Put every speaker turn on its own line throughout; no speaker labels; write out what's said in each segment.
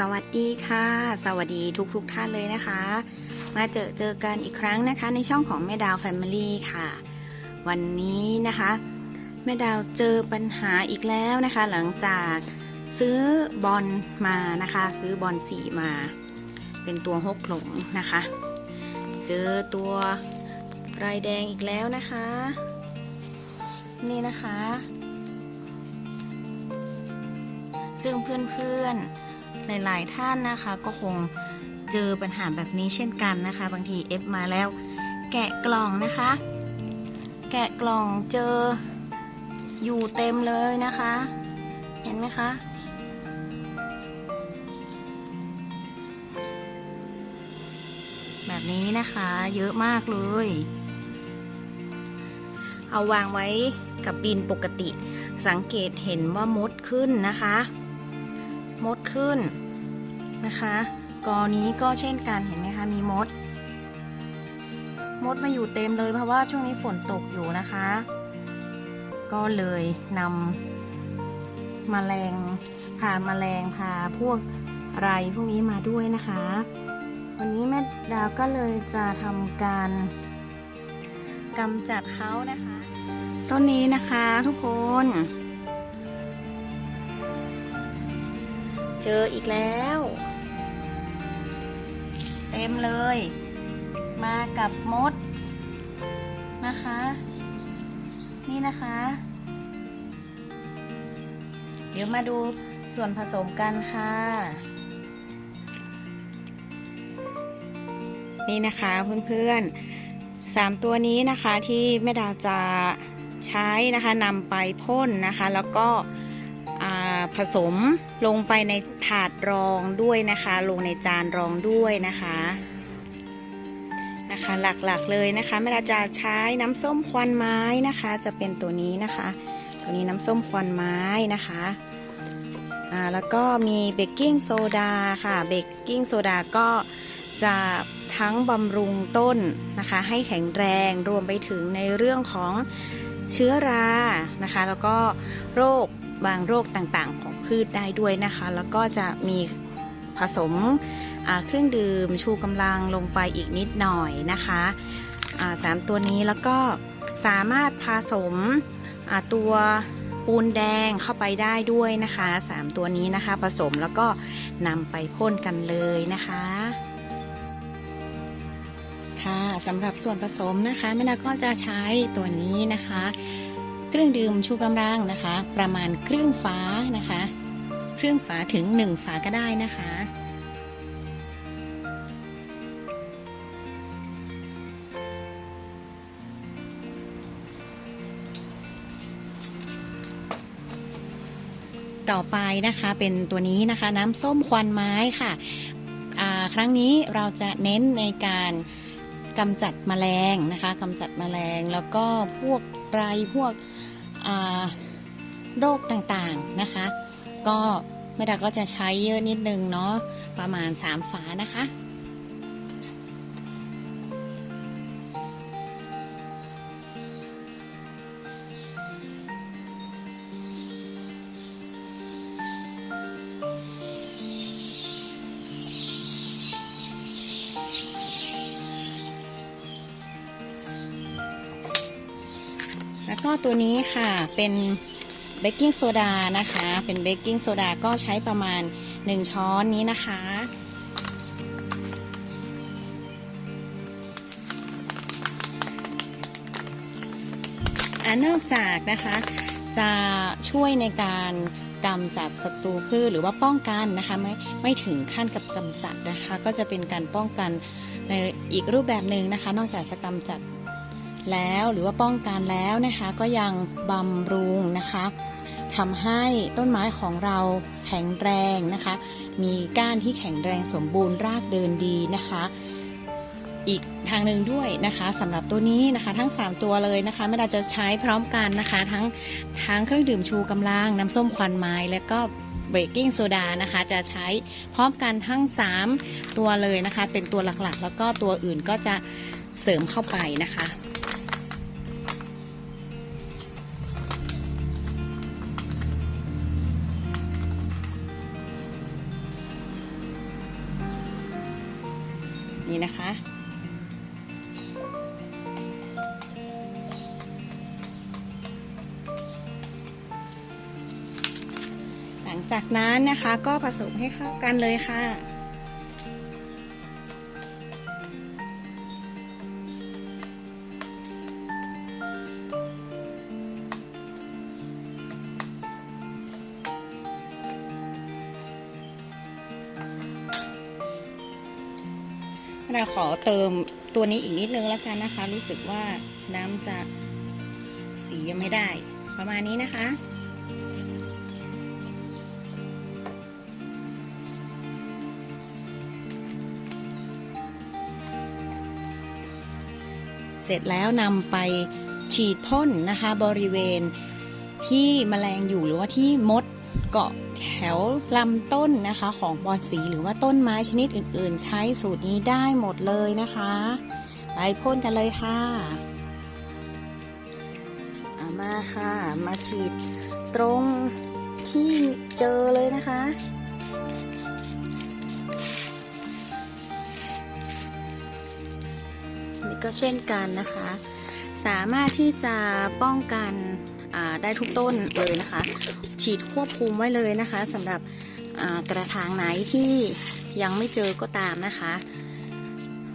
สวัสดีค่ะ สวัสดีทุกๆทท่านเลยนะคะ มาเจอเจอกันอีกครั้งนะคะ ในช่องของแม่ดาวแฟมิลี่ค่ะ วันนี้นะคะ แม่ดาวเจอปัญหาอีกแล้วนะคะ หลังจากซื้อบอลมานะคะ ซื้อบอลสีมา เป็นตัวฮกหลงนะคะ เจอตัวลายแดงอีกแล้วนะคะ นี่นะคะ ซึ่งเพื่อนๆ หลาย ๆ ท่านนะคะ ก็คงเจอปัญหาแบบนี้เช่นกันนะคะ บางทีเอฟมาแล้ว แกะกล่องนะคะ แกะกล่องเจออยู่เต็มเลยนะคะ เห็นไหมคะแบบนี้นะคะเยอะมากเลย เอาวางไว้กับบินปกติ สังเกตเห็นว่ามดขึ้นนะคะ มดขึ้นนะคะกอนี้ก็เช่นกันเห็นไหมคะมีมด มดมาอยู่เต็มเลยเพราะว่าช่วงนี้ฝนตกอยู่นะคะ ก็เลยนำมาแมลงพามาแมลงพาพวกไรพวกนี้มาด้วยนะคะ วันนี้แม่ดาวก็เลยจะทำการกำจัดเขานะคะ ต้นนี้นะคะทุกคน เจออีกแล้ว เต็มเลย มากับมดนะคะ นี่นะคะ เดี๋ยวมาดูส่วนผสมกันค่ะ นี่นะคะเพื่อนๆสามตัวนี้นะคะที่แม่ดาวจะใช้นะคะนำไปพ่นนะคะ แล้วก็ ผสมลงไปในถาดรองด้วยนะคะ ลงในจานรองด้วยนะคะนะคะหลักๆเลยนะคะแม่ดาจะใช้น้ำส้มควันไม้นะคะ จะเป็นตัวนี้นะคะ ตัวนี้น้ำส้มควันไม้นะคะอ่าแล้วก็มีเบกกิ้งโซดาค่ะเบกกิ้งโซดาก็จะทั้งบำรุงต้นนะคะ ให้แข็งแรงรวมไปถึงในเรื่องของเชื้อรานะคะ แล้วก็โรค บางโรคต่างๆ ของพืชได้ด้วยนะคะ แล้วก็จะมีผสมเครื่องดื่มชูกำลังลงไปอีกนิดหน่อยนะคะสามตัวนี้แล้วก็สามารถผสมตัวปูนแดงเข้าไปได้ด้วยนะคะสามตัวนี้นะคะ ผสมแล้วก็นำไปพ่นกันเลยนะคะ ค่ะสำหรับส่วนผสมนะคะแม่นาก็จะใช้ตัวนี้นะคะ เครื่องดื่มชูกำลังนะคะ ประมาณครึ่งฝานะคะ ครึ่งฝาถึงหนึ่งฝาก็ได้นะคะ ต่อไปนะคะเป็นตัวนี้นะคะน้ำส้มควันไม้ค่ะ ครั้งนี้เราจะเน้นในการ กำจัดแมลงนะคะกำจัดแมลงแล้วก็พวกไรพวกโรคต่างๆนะคะ ก็แม่ดาก็จะใช้เยอะนิดนึงเนาะประมาณ 3 ฝานะคะ ก็ตัวนี้ค่ะเป็นเบกกิ้งโซดานะคะ เป็นเบกกิ้งโซดาก็ใช้ประมาณ 1 ช้อนนี้นะคะอนอกจากนะคะ จะช่วยในการกำจัดศัตรูพืชหรือว่าป้องกันนะคะไม่ไม่ถึงขั้นกับกำจัดนะคะ ก็จะเป็นการป้องกันในอีกรูปแบบหนึ่งนะคะ นอกจากจะกำจัด แล้วหรือว่าป้องกันแล้วนะคะก็ยังบำรุงนะคะทำให้ต้นไม้ของเราแข็งแรงนะคะ มีก้านที่แข็งแรงสมบูรณ์รากเดินดีนะคะ อีกทางหนึ่งด้วยนะคะสำหรับตัวนี้นะคะ ทั้ง 3 ตัวเลยนะคะไม่ได้จะใช้พร้อมกันนะคะ ทั้งทั้งเครื่องดื่มชูกำลังน้ำส้มควันไม้ และก็เบรกกิ้งโซดานะคะ จะใช้พร้อมกันทั้ง 3 ตัวเลยนะคะ เป็นตัวหลักๆ แล้วก็ตัวอื่นก็จะเสริมเข้าไปนะคะ นี่นะคะ หลังจากนั้นนะคะก็ผสมให้เข้ากันเลยค่ะ เราขอเติมตัวนี้อีกนิดนึงแล้วกันนะคะ รู้สึกว่าน้ำจะสียังไม่ได้ ประมาณนี้นะคะ เสร็จแล้วนำไปฉีดพ่นนะคะ บริเวณที่แมลงอยู่หรือว่าที่มดเกาะ แถวลำต้นนะคะของบอนสีหรือว่าต้นไม้ชนิดอื่นๆ ใช้สูตรนี้ได้หมดเลยนะคะ ไปพ่นกันเลยค่ะามาค่ะ มาฉีดตรงที่เจอเลยนะคะนี่ก็เช่นกันนะคะ สามารถที่จะป้องกัน ได้ทุกต้นเลยนะคะ ฉีดควบคุมไว้เลยนะคะสำหรับกระถางไหนที่ยังไม่เจอก็ตามนะคะ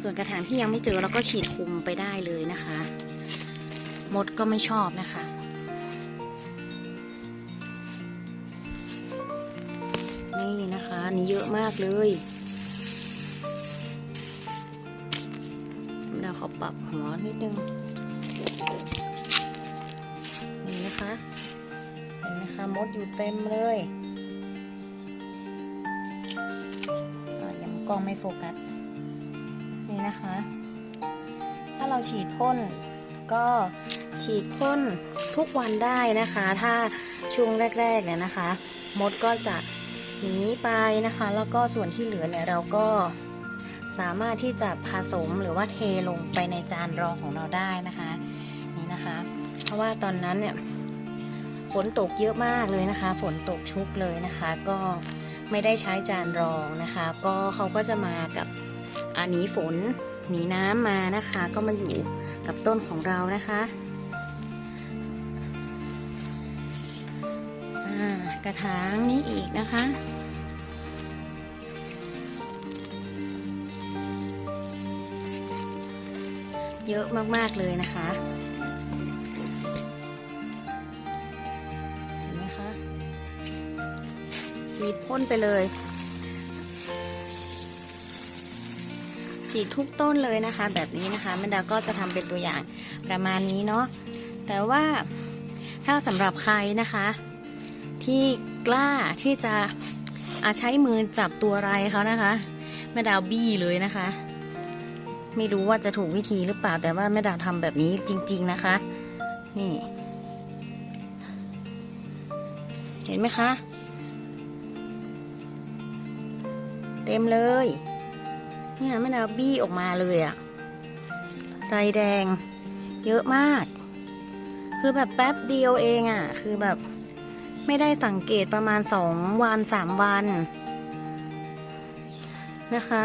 ส่วนกระถางที่ยังไม่เจอเราก็ฉีดคุมไปได้เลยนะคะ มดก็ไม่ชอบนะคะนี่นะคะนนี่เยอะมากเลยเราขอปรับหัวนิดนึง มดอยู่เต็มเลยยังกล้องไม่โฟกัส นี่นะคะ ถ้าเราฉีดพ่นก็ฉีดพ่นทุกวันได้นะคะ ถ้าช่วงแรกๆเนี่ยนะคะ มดก็จะหนีไปนะคะ แล้วก็ส่วนที่เหลือเนี่ยเราก็สามารถที่จะผสมหรือว่าเทลงไปในจานรองของเราได้นะคะ นี่นะคะ เพราะว่าตอนนั้นเนี่ย ฝนตกเยอะมากเลยนะคะ ฝนตกชุกเลยนะคะ ก็ไม่ได้ใช้จานรองนะคะ ก็เขาก็จะมากับอันนี้ฝนหนีน้ำมานะคะ ก็มาอยู่กับต้นของเรานะคะกระถางนี้อีกนะคะเยอะมาก ๆ เลยนะคะ ฉีดพ่นไปเลย ฉีดทุกต้นเลยนะคะ แบบนี้นะคะแม่ดาก็จะทำเป็นตัวอย่างประมาณนี้เนาะแต่ว่าถ้าสำหรับใครนะคะ ที่กล้าที่จะอาใช้มือจับตัวไรเขานะคะแม่ดาวบี้เลยนะคะ ไม่รู้ว่าจะถูกวิธีหรือเปล่าแต่ว่าแม่ดาวทำแบบนี้จริง ๆนะคะ นี่ เห็นไหมคะ เต็มเลย เนี่ยแม่ดาวบี้ออกมาเลยอะไรแดง เยอะมาก คือแบบแป๊บเดียวเองอะคือแบบไม่ได้สังเกตประมาณสองวันสามวัน นะคะ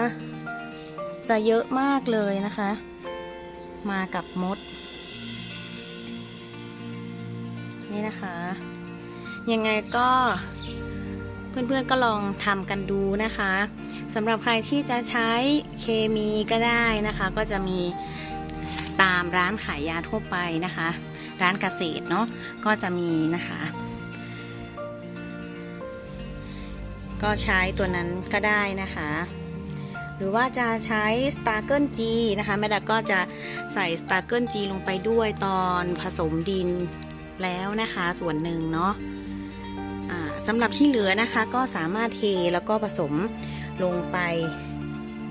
จะเยอะมากเลยนะคะ มากับมด นี่นะคะ ยังไงก็เพื่อนๆก็ลองทำกันดูนะคะ สำหรับใครที่จะใช้เคมีก็ได้นะคะ ก็จะมีตามร้านขายยาทั่วไปนะคะ ร้านเกษตรเนาะก็จะมีนะคะ ก็ใช้ตัวนั้นก็ได้นะคะ หรือว่าจะใช้ s t a r g l e G นะคะแม่ดาก็จะใส่ s t a r g l e G ลงไปด้วยตอนผสมดินแล้วนะคะส่วนหนึ่งเนาะะสำหรับที่เหลือนะคะก็สามารถเทแล้วก็ผสม ลงไป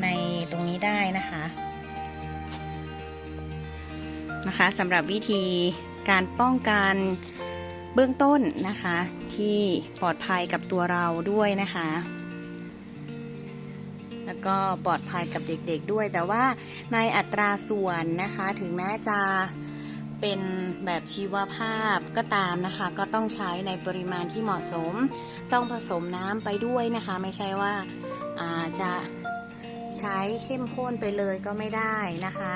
ในตรงนี้ได้นะคะนะคะสำหรับวิธีการป้องกันเบื้องต้นนะคะ ที่ปลอดภัยกับตัวเราด้วยนะคะ แล้วก็ปลอดภัยกับเด็กๆด้วย แต่ว่าในอัตราส่วนนะคะถึงแม้จะเป็นแบบชีวภาพก็ตามนะคะ ก็ต้องใช้ในปริมาณที่เหมาะสม ต้องผสมน้ำไปด้วยนะคะ ไม่ใช่ว่า จะใช้เข้มข้นไปเลยก็ไม่ได้นะคะ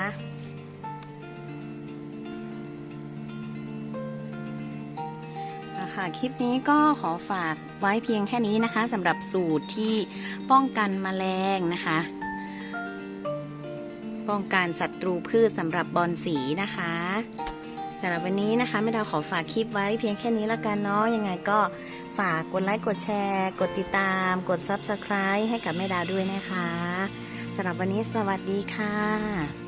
ค่ะคลิปนี้ก็ขอฝากไว้เพียงแค่นี้นะคะสำหรับสูตรที่ป้องกันแมลงนะคะ ป้องกันศัตรูพืชสำหรับบอนสีนะคะ สำหรับวันนี้นะคะแม่ดาวขอฝากคลิปไว้เพียงแค่นี้แล้วกันเนาะยังไงก็ฝากกดไลค์กดแชร์ กดติดตาม กด Subscribe ให้กับแม่ดาวด้วยนะคะสำหรับวันนี้สวัสดีค่ะ